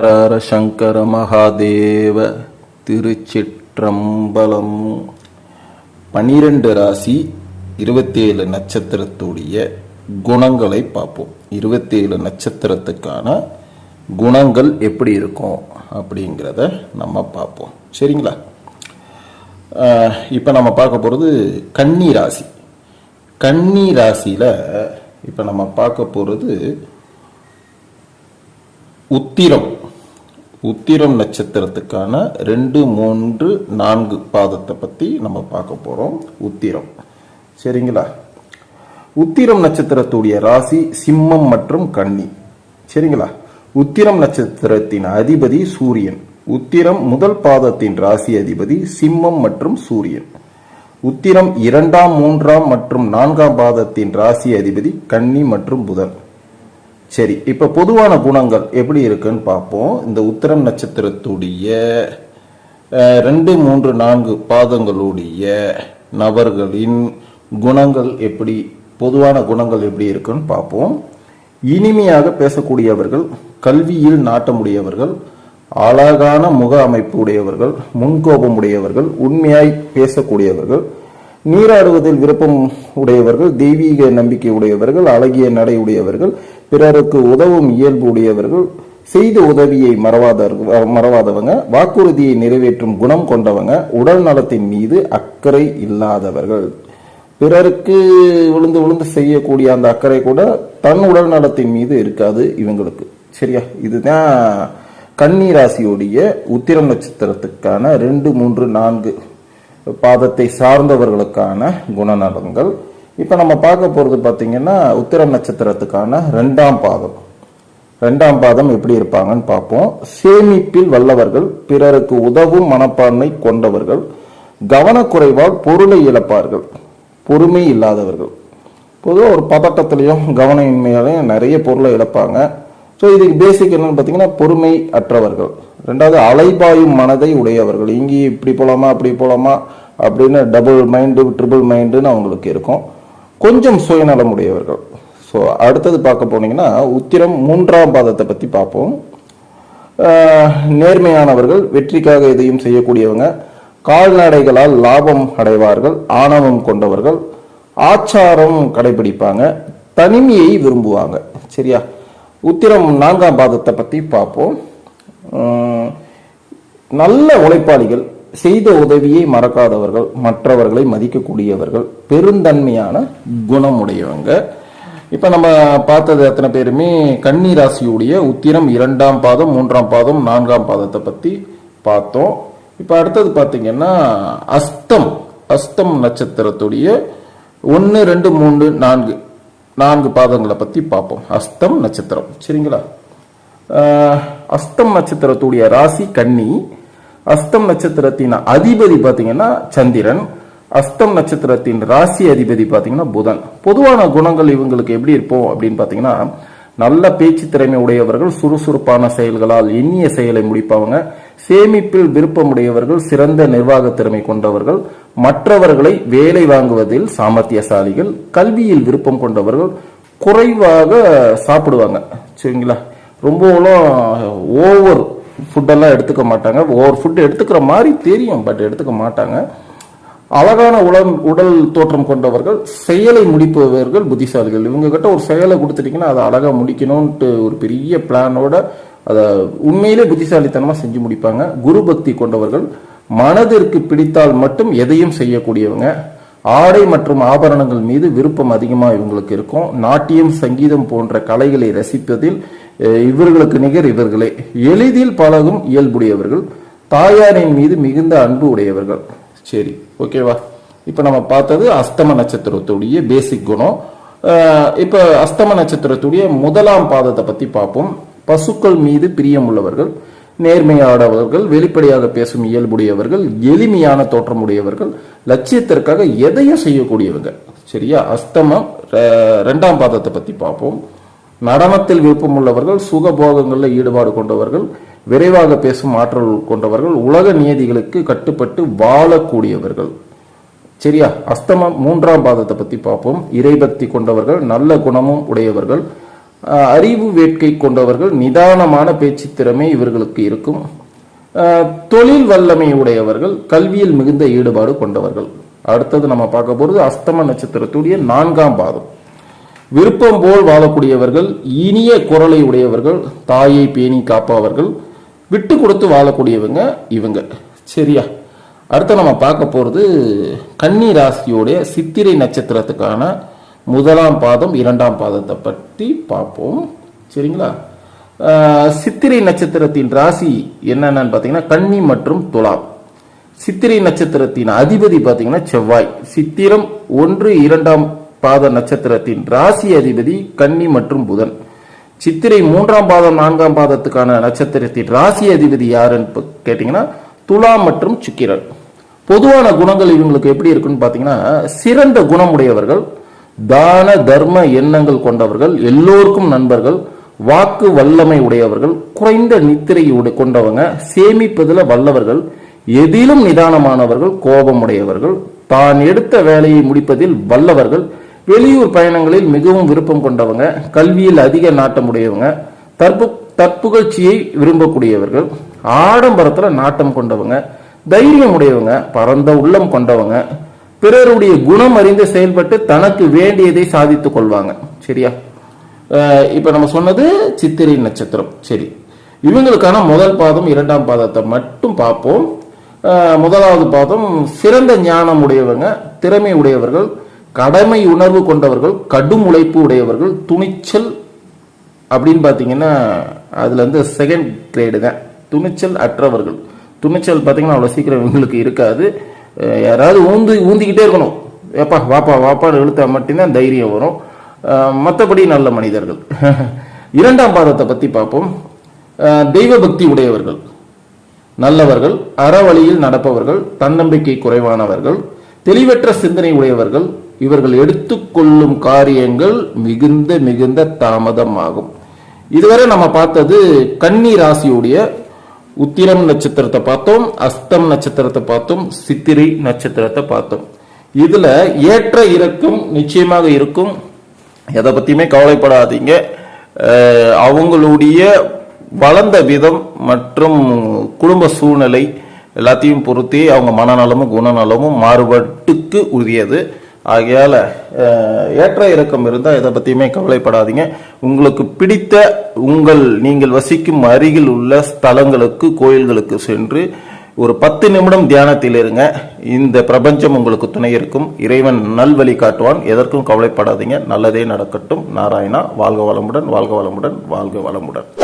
ஹரஹர சங்கர மகாதேவ திருச்சிற்றம்பலம். பனிரெண்டு ராசி இருபத்தேழு நட்சத்திரத்துடைய குணங்களை பார்ப்போம். இருபத்தேழு நட்சத்திரத்துக்கான குணங்கள் எப்படி இருக்கும் அப்படிங்கிறத நம்ம பார்ப்போம். சரிங்களா? இப்போ நம்ம பார்க்க போகிறது கன்னி ராசி. கன்னி ராசியில் இப்போ நம்ம பார்க்க போகிறது உத்திரம். உத்திரம் நட்சத்திரத்துக்கான ரெண்டு மூன்று நான்கு பாதத்தை பற்றி நம்ம பார்க்க போகிறோம் உத்திரம். சரிங்களா? உத்திரம் நட்சத்திரத்துடைய ராசி சிம்மம் மற்றும் கன்னி. சரிங்களா? உத்திரம் நட்சத்திரத்தின் அதிபதி சூரியன். உத்திரம் முதல் பாதத்தின் ராசி அதிபதி சிம்மம் மற்றும் சூரியன். உத்திரம் இரண்டாம் மூன்றாம் மற்றும் நான்காம் பாதத்தின் ராசி அதிபதி கன்னி மற்றும் புதன். சரி இப்போ பொதுவான குணங்கள் எப்படி இருக்குன்னு பார்ப்போம். இந்த உத்தரம் நட்சத்திரத்துடைய ரெண்டு மூன்று நான்கு பாதங்களுடைய நபர்களின் குணங்கள் எப்படி பொதுவான குணங்கள் எப்படி இருக்குன்னு பார்ப்போம். இனிமையாக பேசக்கூடியவர்கள் கல்வியில் நாட்டமுடையவர்கள் அழகான முக அமைப்பு உடையவர்கள் முன்கோபம் உடையவர்கள் உண்மையாய் பேசக்கூடியவர்கள் நீராடுவதில் விருப்பம் உடையவர்கள் தெய்வீக நம்பிக்கை உடையவர்கள் அழகிய நடை உடையவர்கள் பிறருக்கு உதவும் இயல்பு உடையவர்கள் செய்த உதவியை மறவாத மறவாதவங்க வாக்குறுதியை நிறைவேற்றும் குணம் கொண்டவங்க உடல் நலத்தின் மீது அக்கறை இல்லாதவர்கள். பிறருக்கு விழுந்து விழுந்து செய்யக்கூடிய அந்த அக்கறை கூட தன் உடல் நலத்தின் மீது இருக்காது இவங்களுக்கு. சரியா? இதுதான் கன்னி ராசியோடைய உத்திரம் நட்சத்திரத்துக்கான ரெண்டு மூன்று நான்கு பாதத்தை சார்ந்தவர்களுக்கான குணநலன்கள். இப்போ நம்ம பார்க்க போகிறது பார்த்தீங்கன்னா உத்திரம் நட்சத்திரத்துக்கான ரெண்டாம் பாதம். ரெண்டாம் பாதம் எப்படி இருப்பாங்கன்னு பார்ப்போம். சேமிப்பில் வல்லவர்கள் பிறருக்கு உதவும் மனப்பான்மை கொண்டவர்கள் கவனக்குறைவால் பொருளை இழப்பார்கள் பொறுமை இல்லாதவர்கள். பொதுவாக ஒரு பதட்டத்திலையும் கவனமின்மையாலையும் நிறைய பொருளை இழப்பாங்க. ஸோ இதுக்கு பேசிக் என்னன்னு பார்த்தீங்கன்னா பொறுமை அற்றவர்கள். ரெண்டாவது அலைபாயும் மனதை உடையவர்கள். இங்கே இப்படி போகலாமா அப்படி போகலாமா அப்படின்னு டபுள் மைண்டு ட்ரிபிள் மைண்டுன்னு அவங்களுக்கு இருக்கும். கொஞ்சம் சுயநலம் உடையவர்கள். ஸோ அடுத்தது பார்க்க போனீங்கன்னா உத்திரம் மூன்றாம் பாதத்தை பற்றி பார்ப்போம். நேர்மையானவர்கள் வெற்றிக்காக எதையும் செய்யக்கூடியவங்க கால்நடைகளால் லாபம் அடைவார்கள் ஆணவம் கொண்டவர்கள் ஆச்சாரம் கடைபிடிப்பாங்க தனிமையை விரும்புவாங்க. சரியா? உத்திரம் நான்காம் பாதத்தை பற்றி பார்ப்போம். நல்ல உழைப்பாளிகள் செய்த உதவியை மறக்காதவர்கள் மற்றவர்களை மதிக்கக்கூடியவர்கள் பெருந்தன்மையான குணமுடையவங்க. இப்போ நம்ம பார்த்தது அத்தனை பேருமே கன்னி ராசியுடைய உத்திரம் இரண்டாம் பாதம் மூன்றாம் பாதம் நான்காம் பாதத்தை பற்றி பார்த்தோம். இப்போ அடுத்தது பார்த்தீங்கன்னா அஸ்தம் அஸ்தம் நட்சத்திரத்துடைய ஒன்று ரெண்டு மூன்று நான்கு. நான்கு பாதங்களை பத்தி பார்ப்போம். அஸ்தம் நட்சத்திரம். சரிங்களா? ஆஹ் அஸ்தம் நட்சத்திரத்துடைய ராசி கன்னி. அஸ்தம் நட்சத்திரத்தின் அதிபதி பாத்தீங்கன்னா சந்திரன். அஸ்தம் நட்சத்திரத்தின் ராசி அதிபதி பார்த்தீங்கன்னா புதன். பொதுவான குணங்கள் இவங்களுக்கு எப்படி இருப்போம் அப்படின்னு பார்த்தீங்கன்னா நல்ல பேச்சு திறமை உடையவர்கள் சுறுசுறுப்பான செயல்களால் எண்ணிய செயலை முடிப்பவங்க. சேமிப்பில் விருப்பமுடையவர்கள் சிறந்த நிர்வாக திறமை கொண்டவர்கள் மற்றவர்களை வேலை வாங்குவதில் சாமர்த்தியசாலிகள் கல்வியில் விருப்பம் கொண்டவர்கள் குறைவாக சாப்பிடுவாங்க. சரிங்களா? ரொம்பவும் ஓவர் ஃபுட்டெல்லாம் எடுத்துக்க மாட்டாங்க. ஓவர் ஃபுட் எடுத்துக்கிற மாதிரி தெரியும் பட் எடுத்துக்க மாட்டாங்க. அழகான உடல் உடல் தோற்றம் கொண்டவர்கள் செயலை முடிப்பவர்கள் புத்திசாலிகள். இவங்க கிட்ட ஒரு செயலை கொடுத்துட்டீங்கன்னா அதை அழகாக முடிக்கணும்ன்ட்டு ஒரு பெரிய பிளானோட அதை உண்மையிலே புத்திசாலித்தனமாக செஞ்சு முடிப்பாங்க. குரு பக்தி கொண்டவர்கள் மனதிற்கு பிடித்தால் மட்டும் எதையும் செய்யக்கூடியவங்க. ஆடை மற்றும் ஆபரணங்கள் மீது விருப்பம் அதிகமாக இவங்களுக்கு இருக்கும். நாட்டியம் சங்கீதம் போன்ற கலைகளை ரசிப்பதில் இவர்களுக்கு நிகர் இவர்களே. எளிதில் பழகும் இயல்புடையவர்கள் தாயாரின் மீது மிகுந்த அன்பு உடையவர்கள். சரி ஓகேவா? இப்போ நம்ம பார்த்தது அஸ்தம நட்சத்திரத்துடைய பேசிக் குணம். இப்போ அஸ்தம நட்சத்திரத்துடைய முதலாம் பாதத்தை பற்றி பார்ப்போம். பசுக்கள் மீது பிரியமுள்ளவர்கள் நேர்மையானவர்கள் வெளிப்படையாக பேசும் இயல்புடையவர்கள் எளிமையான தோற்றமுடையவர்கள் லட்சியத்திற்காக எதையும் செய்யக்கூடியவங்க. சரியா? அஸ்தமம் ரெண்டாம் பாதத்தை பத்தி பார்ப்போம். நடனத்தில் விருப்பமுள்ளவர்கள் சுகபோகங்களில் ஈடுபாடு கொண்டவர்கள் விரைவாக பேசும் ஆற்றல் கொண்டவர்கள் உலக நியதிகளுக்கு கட்டுப்பட்டு வாழக்கூடியவர்கள். சரியா? அஸ்தமம் மூன்றாம் பாதத்தை பத்தி பார்ப்போம். இறைபக்தி கொண்டவர்கள் நல்ல குணமும் உடையவர்கள் அறிவு வேட்கை கொண்டவர்கள் நிதானமான பேச்சு திறமை இவர்களுக்கு இருக்கும். தொழில் வல்லமை உடையவர்கள் கல்வியில் மிகுந்த ஈடுபாடு கொண்டவர்கள். அடுத்தது நம்ம பார்க்க போறது அஸ்தம நட்சத்திரத்துடைய நான்காம் பாதம். விருப்பம் போல் வாழக்கூடியவர்கள் இனிய குரலை உடையவர்கள் தாயை பேணி காப்பவர்கள் விட்டு கொடுத்து வாழக்கூடியவங்க இவங்க. சரியா? அடுத்து நம்ம பார்க்க போறது கன்னி ராசியோடைய சித்திரை நட்சத்திரத்துக்கான முதலாம் பாதம் இரண்டாம் பாதத்தை பற்றி பார்ப்போம். சரிங்களா? சித்திரை நட்சத்திரத்தின் ராசி என்னென்னு பார்த்தீங்கன்னா கன்னி மற்றும் துலாம். சித்திரை நட்சத்திரத்தின் அதிபதி பார்த்தீங்கன்னா செவ்வாய். சித்திரம் ஒன்று இரண்டாம் பாத நட்சத்திரத்தின் ராசி அதிபதி கன்னி மற்றும் புதன். சித்திரை மூன்றாம் பாதம் நான்காம் பாதத்துக்கான நட்சத்திரத்தின் ராசி அதிபதி யாருன்னு கேட்டிங்கன்னா கேட்டீங்கன்னா மற்றும் சுக்கிரன். பொதுவான குணங்கள் இவங்களுக்கு எப்படி இருக்குன்னு பார்த்தீங்கன்னா சிறந்த குணமுடையவர்கள் தான தர்ம எண்ணங்கள் கொண்டவர்கள் எல்லோருக்கும் நண்பர்கள் வாக்கு வல்லமை உடையவர்கள் குறைந்த நித்திரை கொண்டவங்க சேமிப்பதில் வல்லவர்கள் எதிலும் நிதானமானவர்கள் கோபமுடையவர்கள் தான் எடுத்த வேலையை முடிப்பதில் வல்லவர்கள் வெளியூர் பயணங்களில் மிகவும் விருப்பம் கொண்டவங்க கல்வியில் அதிக நாட்டமுடையவங்க தற்பு தற்புகழ்ச்சியை விரும்பக்கூடியவர்கள் ஆடம்பரத்தில் நாட்டம் கொண்டவங்க தைரியம் உடையவங்க பரந்த உள்ளம் கொண்டவங்க பிறருடைய குணம் அறிந்து செயல்பட்டு தனக்கு வேண்டியதை சாதித்துக் கொள்வாங்க. சரியா? இப்போ இப்ப நம்ம சொன்னது சித்திரை நட்சத்திரம். சரி. இவங்களுக்கான முதல் பாதம் இரண்டாம் பாதத்தை மட்டும் பார்ப்போம். முதலாவது பாதம் சிறந்த ஞானம் உடையவங்க திறமை உடையவர்கள் கடமை உணர்வு கொண்டவர்கள் கடும் உழைப்பு உடையவர்கள் துணிச்சல் அப்படின்னு பார்த்தீங்கன்னா அதுல இருந்து செகண்ட் கிரேடு தான். துணிச்சல் அற்றவர்கள். துணிச்சல் பார்த்தீங்கன்னா அவ்வளோ சீக்கிரம் இவங்களுக்கு இருக்காது. யாராவது ஊந்து ஊந்திக்கிட்டே இருக்கணும். ஏப்பா வாப்பா வாப்பான்னு இழுத்தா மட்டும்தான் தைரியம் வரும். மற்றபடி நல்ல மனிதர்கள். இரண்டாம் பாதத்தை பற்றி பார்ப்போம். தெய்வ பக்தி உடையவர்கள். நல்லவர்கள் அறவழியில் நடப்பவர்கள் தன்னம்பிக்கை குறைவானவர்கள் தெளிவற்ற சிந்தனை உடையவர்கள் இவர்கள் எடுத்துக்கொள்ளும் காரியங்கள் மிகுந்த மிகுந்த தாமதமாகும். இதுவரை நம்ம பார்த்தது கன்னி ராசியுடைய உத்திரம் நட்சத்திரத்தை பார்த்தோம் அஸ்தம் நட்சத்திரத்தை பார்த்தோம் சித்திரை நட்சத்திரத்தை பார்த்தோம். இதுல ஏற்ற இறக்கம் நிச்சயமாக இருக்கும். எதை பத்தியுமே கவலைப்படாதீங்க. அஹ் அவங்களுடைய வளர்ந்த விதம் மற்றும் குடும்ப சூழ்நிலை எல்லாத்தையும் பொறுத்தே அவங்க மனநலமும் குணநலமும் மாறுபட்டுக்கு உரியது. ஆகையால் ஏற்ற இறக்கம் இருந்தால் எதை பற்றியுமே கவலைப்படாதீங்க. உங்களுக்கு பிடித்த உங்கள் நீங்கள் வசிக்கும் அருகில் உள்ள ஸ்தலங்களுக்கு கோயில்களுக்கு சென்று ஒரு பத்து நிமிடம் தியானத்தில் இருங்க. இந்த பிரபஞ்சம் உங்களுக்கு துணை இருக்கும். இறைவன் நல்வழி காட்டுவான். எதற்கும் கவலைப்படாதீங்க. நல்லதே நடக்கட்டும். நாராயணா வாழ்க வளமுடன் வாழ்க வளமுடன் வாழ்க வளமுடன்.